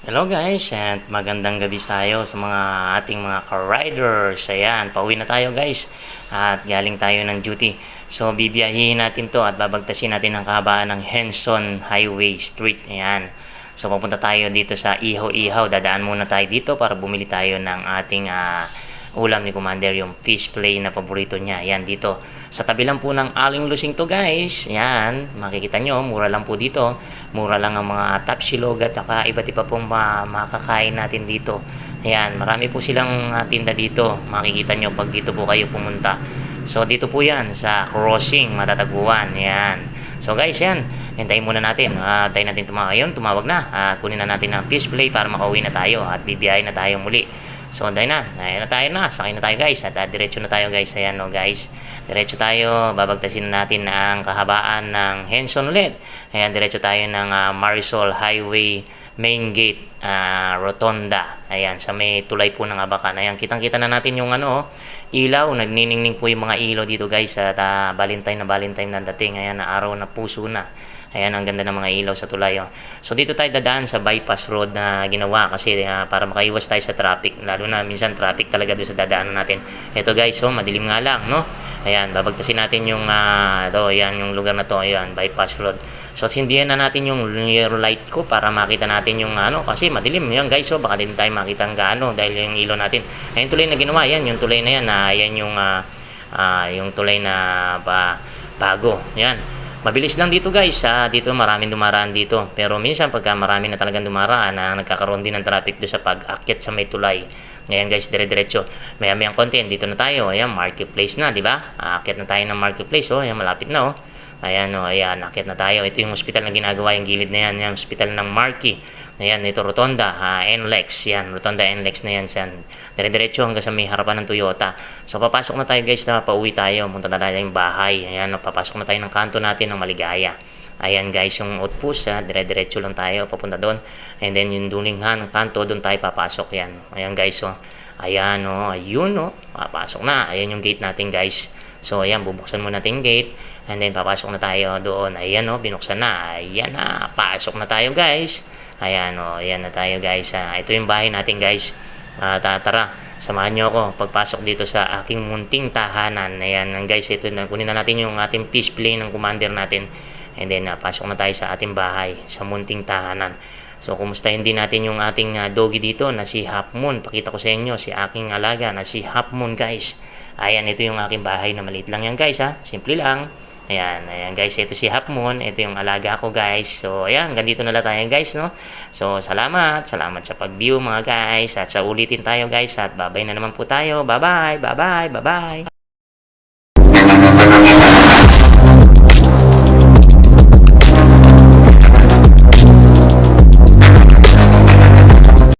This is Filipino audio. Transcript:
Hello guys, at magandang gabi tayo sa mga ating mga ka-riders. Ayan, pauwi na tayo guys. At galing tayo ng duty. So, bibiyahihin natin to at babagtasin natin ang kahabaan ng Henson Highway Street. Ayan. So, pupunta tayo dito sa Ihaw-Ihaw. Dadaan muna tayo dito para bumili tayo ng ating ah, ulam ni Commander, yung fish play na paborito niya. Ayan, dito. Sa tabi lang po ng Aling Lusing to guys. Ayan, makikita nyo, mura lang po dito. Mura lang ang mga tapsilog at saka iba't iba pong ma- makakain natin dito. Ayan, marami po silang ah, tinda dito. Makikita nyo pag dito po kayo pumunta. So, dito po yan sa crossing, matatagpuan. Ayan. So guys, yan. Hintayin muna natin. Uh, tayo natin tumawag ngayon. Tumawag na. Ah, kunin na natin ang fish play para makauwi na tayo at bibiyahin na tayo muli. So, dahil na. Ayan na tayo na. Sakay na tayo guys. At uh, diretso na tayo guys. Ayan no guys. Diretso tayo. Babagtasin na natin ang kahabaan ng Henson ulit. Ayan, diretso tayo ng ah, Marisol Highway main gate ah, rotonda ayan sa may tulay po ng Abacan ayan kitang kita na natin yung ano ilaw nagniningning po yung mga ilaw dito guys at uh, Valentine na Valentine na dating ayan na araw na puso na Ayan, ang ganda ng mga ilaw sa tulay. Oh. So, dito tayo dadaan sa bypass road na ginawa kasi uh, para makaiwas tayo sa traffic. Lalo na minsan traffic talaga doon sa dadaanan natin. Ito guys, oh, madilim nga lang, no? Ayan, babagtasin natin yung, uh, ito, ayan, yung lugar na to. Ayan, bypass road. So, sindihan na natin yung rear light ko para makita natin yung ano, kasi madilim. Yan guys, oh, baka din tayo makita ang gaano dahil yung ilaw natin. Ayan, tulay na ginawa. Ayan, yung tulay na yan. Uh, ayan yung, uh, uh, yung tulay na ba, bago. Ayan. Mabilis lang dito guys, ha? dito maraming dumaraan dito. Pero minsan pagka marami na talagang dumaraan, na nagkakaroon din ng traffic do sa pag-akyat sa may tulay. Ngayon guys, dire-diretso. Maya mayang konti, dito na tayo. Ayan, marketplace na, di ba? Aakyat na tayo ng marketplace, oh. Ayan, malapit na, oh. Ayan, oh, ayan, akyat na tayo. Ito yung hospital na ginagawa, yung gilid na yan, yung hospital ng Marky. Ayan, ito Rotonda, ha, NLEX, yan, Rotonda NLEX na yan, yan. Dire-diretso hanggang sa may harapan ng Toyota. So, papasok na tayo guys na pauwi tayo. Punta na tayo yung bahay. Ayan, papasok na tayo ng kanto natin ng Maligaya. Ayan guys, yung outpost, ha, dire-diretso lang tayo papunta doon. And then yung dulinghan, kanto, doon tayo papasok yan. Ayan guys, oh. Ayan, oh, ayun, oh. Papasok na. Ayan yung gate natin guys. So, ayan, bubuksan muna natin yung gate. And then, papasok na tayo doon. Ayan, oh, binuksan na. Ayan na, pasok na tayo guys. Ayan, oh, ayan na tayo guys. Ah, ito yung bahay natin guys. Ah, tara, samahan nyo ako pagpasok dito sa aking munting tahanan. Ayan, guys, ito na. Kunin na natin yung ating fish play ng commander natin. And then, uh, pasok na tayo sa ating bahay, sa munting tahanan. So, kumustahin din natin yung ating uh, doggy dito na si Half Moon. Pakita ko sa inyo, si aking alaga na si Half Moon, guys. Ayan, ito yung aking bahay na maliit lang yan, guys, ha. Simple lang. Ayan, ayan guys, ito si Half Moon, ito yung alaga ko guys. So, ayan, ganito na lang tayo guys, no? So, salamat, salamat sa pag-view mga guys. At sa ulitin tayo guys, at babay na naman po tayo. Bye-bye, bye-bye, bye-bye.